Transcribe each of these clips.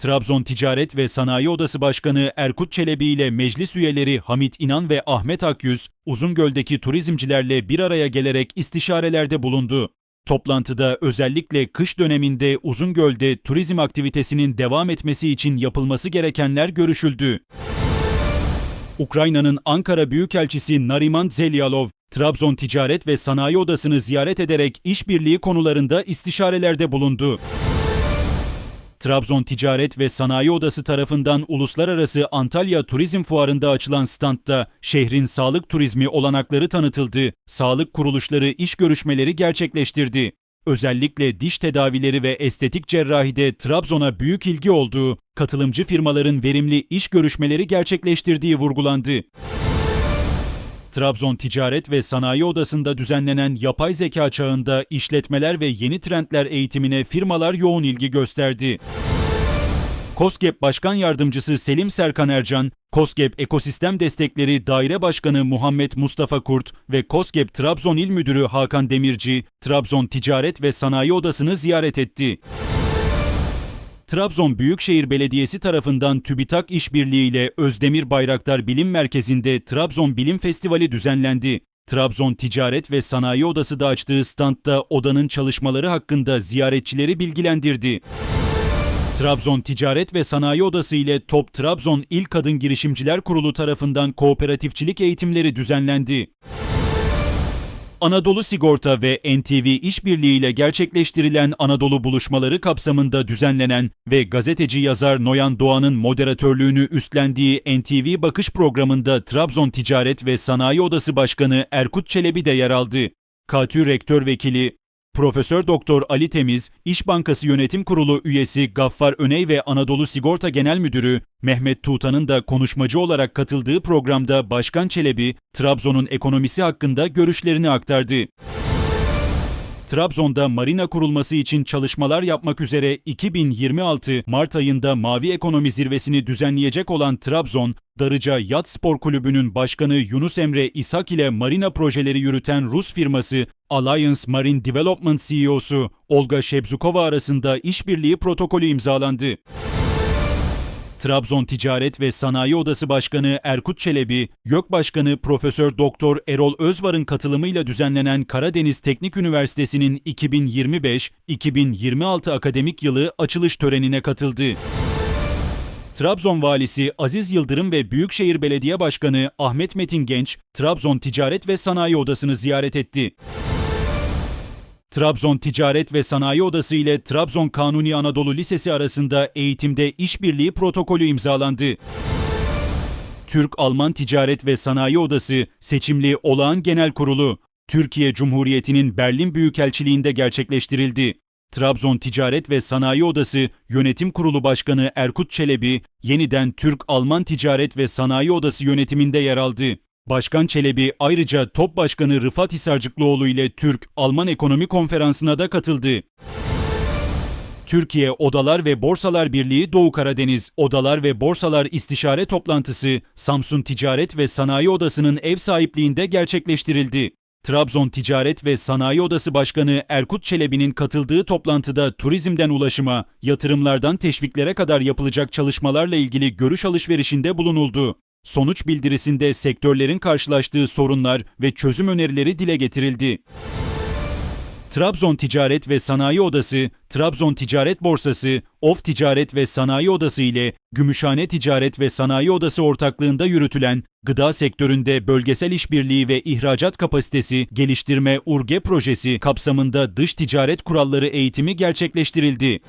Trabzon Ticaret ve Sanayi Odası Başkanı Erkut Çelebi ile meclis üyeleri Hamit İnan ve Ahmet Akyüz, Uzungöl'deki turizmcilerle bir araya gelerek istişarelerde bulundu. Toplantıda özellikle kış döneminde Uzungöl'de turizm aktivitesinin devam etmesi için yapılması gerekenler görüşüldü. Ukrayna'nın Ankara Büyükelçisi Nariman Zelyalov, Trabzon Ticaret ve Sanayi Odası'nı ziyaret ederek işbirliği konularında istişarelerde bulundu. Trabzon Ticaret ve Sanayi Odası tarafından Uluslararası Antalya Turizm Fuarı'nda açılan standta şehrin sağlık turizmi olanakları tanıtıldı, sağlık kuruluşları iş görüşmeleri gerçekleştirdi. Özellikle diş tedavileri ve estetik cerrahide Trabzon'a büyük ilgi olduğu, katılımcı firmaların verimli iş görüşmeleri gerçekleştirdiği vurgulandı. Trabzon Ticaret ve Sanayi Odası'nda düzenlenen yapay zeka çağında işletmeler ve yeni trendler eğitimine firmalar yoğun ilgi gösterdi. COSGAP Başkan Yardımcısı Selim Serkan Ercan, COSGAP Ekosistem Destekleri Daire Başkanı Muhammed Mustafa Kurt ve COSGAP Trabzon İl Müdürü Hakan Demirci, Trabzon Ticaret ve Sanayi Odası'nı ziyaret etti. Trabzon Büyükşehir Belediyesi tarafından TÜBİTAK İşbirliği ile Özdemir Bayraktar Bilim Merkezi'nde Trabzon Bilim Festivali düzenlendi. Trabzon Ticaret ve Sanayi Odası da açtığı standta odanın çalışmaları hakkında ziyaretçileri bilgilendirdi. Trabzon Ticaret ve Sanayi Odası ile Top Trabzon İl Kadın Girişimciler Kurulu tarafından kooperatifçilik eğitimleri düzenlendi. Anadolu Sigorta ve NTV İşbirliği ile gerçekleştirilen Anadolu buluşmaları kapsamında düzenlenen ve gazeteci yazar Noyan Doğan'ın moderatörlüğünü üstlendiği NTV Bakış programında Trabzon Ticaret ve Sanayi Odası Başkanı Erkut Çelebi de yer aldı. KTÜ Rektör Vekili Profesör Doktor Ali Temiz, İş Bankası Yönetim Kurulu üyesi Gaffar Öney ve Anadolu Sigorta Genel Müdürü Mehmet Tuğtan'ın da konuşmacı olarak katıldığı programda Başkan Çelebi, Trabzon'un ekonomisi hakkında görüşlerini aktardı. Trabzon'da marina kurulması için çalışmalar yapmak üzere 2026 Mart ayında Mavi Ekonomi Zirvesini düzenleyecek olan Trabzon, Darıca Yat Spor Kulübü'nün başkanı Yunus Emre İshak ile marina projeleri yürüten Rus firması Alliance Marine Development CEO'su Olga Shebzukova arasında işbirliği protokolü imzalandı. Trabzon Ticaret ve Sanayi Odası Başkanı Erkut Çelebi, YÖK Başkanı Profesör Doktor Erol Özvar'ın katılımıyla düzenlenen Karadeniz Teknik Üniversitesi'nin 2025-2026 akademik yılı açılış törenine katıldı. Trabzon Valisi Aziz Yıldırım ve Büyükşehir Belediye Başkanı Ahmet Metin Genç, Trabzon Ticaret ve Sanayi Odası'nı ziyaret etti. Trabzon Ticaret ve Sanayi Odası ile Trabzon Kanuni Anadolu Lisesi arasında eğitimde işbirliği protokolü imzalandı. Türk-Alman Ticaret ve Sanayi Odası seçimli olağan genel kurulu Türkiye Cumhuriyeti'nin Berlin Büyükelçiliğinde gerçekleştirildi. Trabzon Ticaret ve Sanayi Odası Yönetim Kurulu Başkanı Erkut Çelebi yeniden Türk-Alman Ticaret ve Sanayi Odası yönetiminde yer aldı. Başkan Çelebi ayrıca Top Başkanı Rıfat Hisarcıklıoğlu ile Türk-Alman Ekonomi Konferansı'na da katıldı. Türkiye Odalar ve Borsalar Birliği Doğu Karadeniz Odalar ve Borsalar İstişare Toplantısı Samsun Ticaret ve Sanayi Odası'nın ev sahipliğinde gerçekleştirildi. Trabzon Ticaret ve Sanayi Odası Başkanı Erkut Çelebi'nin katıldığı toplantıda turizmden ulaşıma, yatırımlardan teşviklere kadar yapılacak çalışmalarla ilgili görüş alışverişinde bulunuldu. Sonuç bildirisinde sektörlerin karşılaştığı sorunlar ve çözüm önerileri dile getirildi. Trabzon Ticaret ve Sanayi Odası, Trabzon Ticaret Borsası, Of Ticaret ve Sanayi Odası ile Gümüşhane Ticaret ve Sanayi Odası ortaklığında yürütülen gıda sektöründe bölgesel işbirliği ve ihracat kapasitesi geliştirme URGE projesi kapsamında dış ticaret kuralları eğitimi gerçekleştirildi.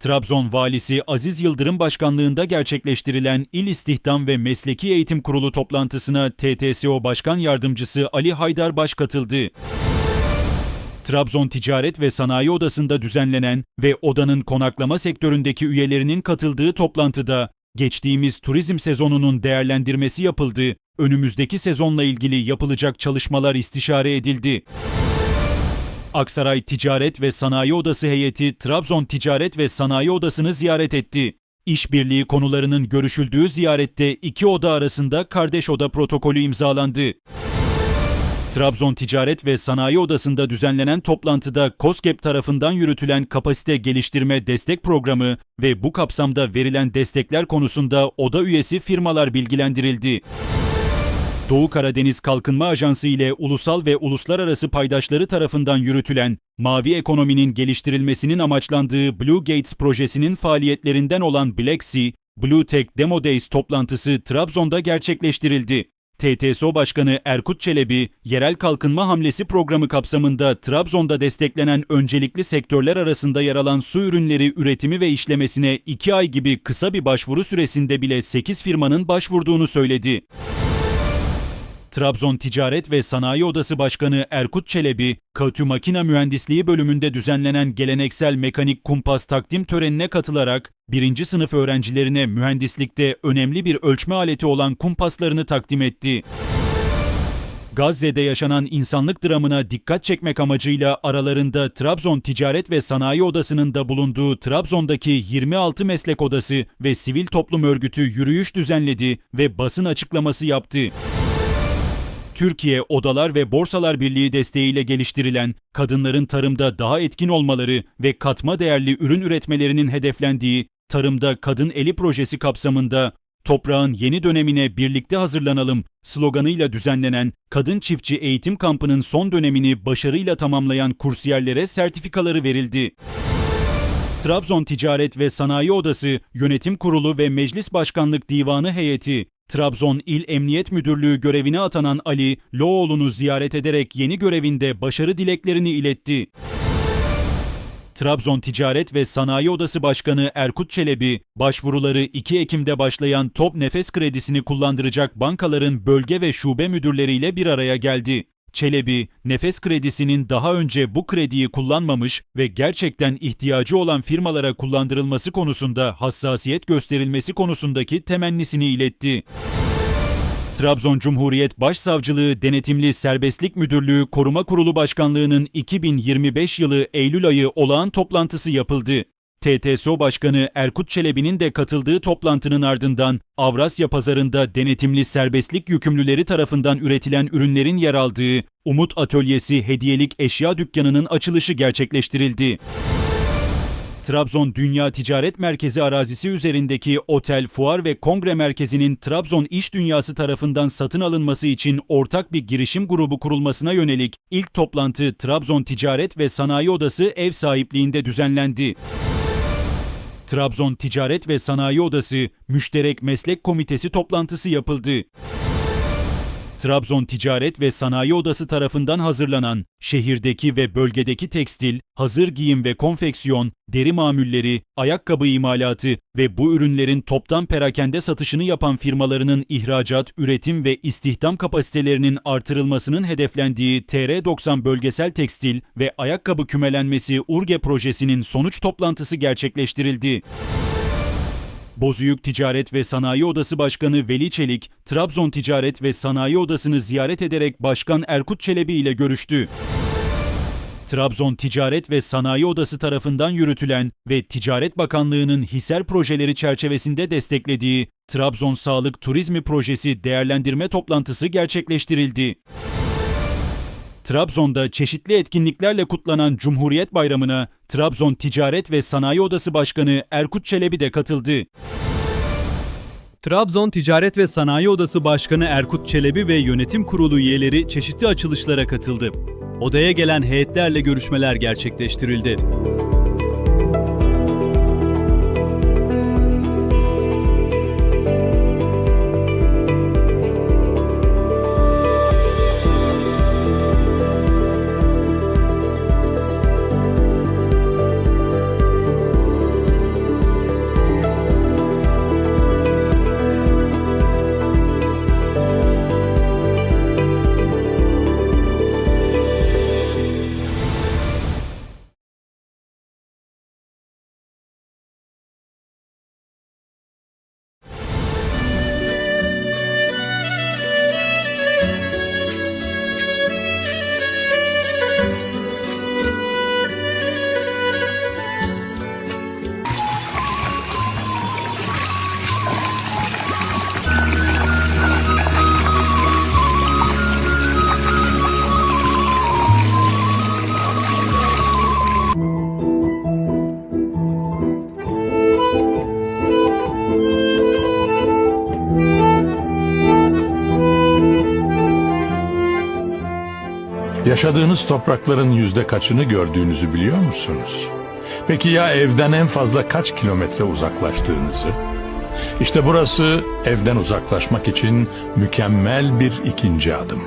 Trabzon Valisi Aziz Yıldırım başkanlığında gerçekleştirilen İl İstihdam ve Mesleki Eğitim Kurulu toplantısına TTSO Başkan Yardımcısı Ali Haydar Baş katıldı. Trabzon Ticaret ve Sanayi Odası'nda düzenlenen ve odanın konaklama sektöründeki üyelerinin katıldığı toplantıda geçtiğimiz turizm sezonunun değerlendirmesi yapıldı, önümüzdeki sezonla ilgili yapılacak çalışmalar istişare edildi. Aksaray Ticaret ve Sanayi Odası heyeti Trabzon Ticaret ve Sanayi Odası'nı ziyaret etti. İşbirliği konularının görüşüldüğü ziyarette iki oda arasında kardeş oda protokolü imzalandı. Trabzon Ticaret ve Sanayi Odası'nda düzenlenen toplantıda COSGAP tarafından yürütülen kapasite geliştirme destek programı ve bu kapsamda verilen destekler konusunda oda üyesi firmalar bilgilendirildi. Doğu Karadeniz Kalkınma Ajansı ile ulusal ve uluslararası paydaşları tarafından yürütülen mavi ekonominin geliştirilmesinin amaçlandığı Blue Gates projesinin faaliyetlerinden olan Black Sea, Blue Tech Demo Days toplantısı Trabzon'da gerçekleştirildi. TTSO Başkanı Erkut Çelebi, yerel kalkınma hamlesi programı kapsamında Trabzon'da desteklenen öncelikli sektörler arasında yer alan su ürünleri üretimi ve işlemesine 2 ay gibi kısa bir başvuru süresinde bile 8 firmanın başvurduğunu söyledi. Trabzon Ticaret ve Sanayi Odası Başkanı Erkut Çelebi, Katü Makina Mühendisliği bölümünde düzenlenen geleneksel mekanik kumpas takdim törenine katılarak birinci sınıf öğrencilerine mühendislikte önemli bir ölçme aleti olan kumpaslarını takdim etti. Gazze'de yaşanan insanlık dramına dikkat çekmek amacıyla aralarında Trabzon Ticaret ve Sanayi Odası'nın da bulunduğu Trabzon'daki 26 meslek odası ve sivil toplum örgütü yürüyüş düzenledi ve basın açıklaması yaptı. Türkiye Odalar ve Borsalar Birliği desteğiyle geliştirilen, kadınların tarımda daha etkin olmaları ve katma değerli ürün üretmelerinin hedeflendiği Tarımda Kadın Eli projesi kapsamında Toprağın yeni dönemine birlikte hazırlanalım sloganıyla düzenlenen Kadın Çiftçi Eğitim Kampı'nın son dönemini başarıyla tamamlayan kursiyerlere sertifikaları verildi. Trabzon Ticaret ve Sanayi Odası, Yönetim Kurulu ve Meclis Başkanlık Divanı heyeti, Trabzon İl Emniyet Müdürlüğü görevine atanan Ali Loğlu'nu ziyaret ederek yeni görevinde başarı dileklerini iletti. Trabzon Ticaret ve Sanayi Odası Başkanı Erkut Çelebi, başvuruları 2 Ekim'de başlayan Top Nefes kredisini kullandıracak bankaların bölge ve şube müdürleriyle bir araya geldi. Çelebi, nefes kredisinin daha önce bu krediyi kullanmamış ve gerçekten ihtiyacı olan firmalara kullandırılması konusunda hassasiyet gösterilmesi konusundaki temennisini iletti. Trabzon Cumhuriyet Başsavcılığı Denetimli Serbestlik Müdürlüğü Koruma Kurulu Başkanlığı'nın 2025 yılı Eylül ayı olağan toplantısı yapıldı. TTSO Başkanı Erkut Çelebi'nin de katıldığı toplantının ardından Avrasya Pazarında denetimli serbestlik yükümlüleri tarafından üretilen ürünlerin yer aldığı Umut Atölyesi Hediyelik Eşya Dükkanı'nın açılışı gerçekleştirildi. Trabzon Dünya Ticaret Merkezi arazisi üzerindeki otel, fuar ve kongre merkezinin Trabzon İş Dünyası tarafından satın alınması için ortak bir girişim grubu kurulmasına yönelik ilk toplantı Trabzon Ticaret ve Sanayi Odası ev sahipliğinde düzenlendi. Trabzon Ticaret ve Sanayi Odası Müşterek Meslek Komitesi toplantısı yapıldı. Trabzon Ticaret ve Sanayi Odası tarafından hazırlanan şehirdeki ve bölgedeki tekstil, hazır giyim ve konfeksiyon, deri mamulleri, ayakkabı imalatı ve bu ürünlerin toptan perakende satışını yapan firmalarının ihracat, üretim ve istihdam kapasitelerinin artırılmasının hedeflendiği TR90 bölgesel tekstil ve ayakkabı kümelenmesi URGE projesinin sonuç toplantısı gerçekleştirildi. Bozüyük Ticaret ve Sanayi Odası Başkanı Veli Çelik, Trabzon Ticaret ve Sanayi Odası'nı ziyaret ederek Başkan Erkut Çelebi ile görüştü. Trabzon Ticaret ve Sanayi Odası tarafından yürütülen ve Ticaret Bakanlığı'nın HİSER projeleri çerçevesinde desteklediği Trabzon Sağlık Turizmi Projesi değerlendirme toplantısı gerçekleştirildi. Trabzon'da çeşitli etkinliklerle kutlanan Cumhuriyet Bayramı'na Trabzon Ticaret ve Sanayi Odası Başkanı Erkut Çelebi de katıldı. Trabzon Ticaret ve Sanayi Odası Başkanı Erkut Çelebi ve yönetim kurulu üyeleri çeşitli açılışlara katıldı. Odaya gelen heyetlerle görüşmeler gerçekleştirildi. Yaşadığınız toprakların yüzde kaçını gördüğünüzü biliyor musunuz? Peki ya evden en fazla kaç kilometre uzaklaştığınızı? İşte burası evden uzaklaşmak için mükemmel bir ikinci adım.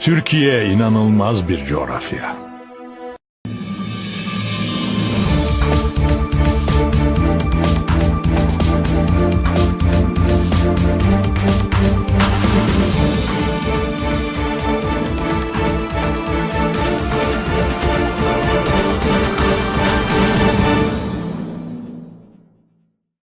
Türkiye inanılmaz bir coğrafya.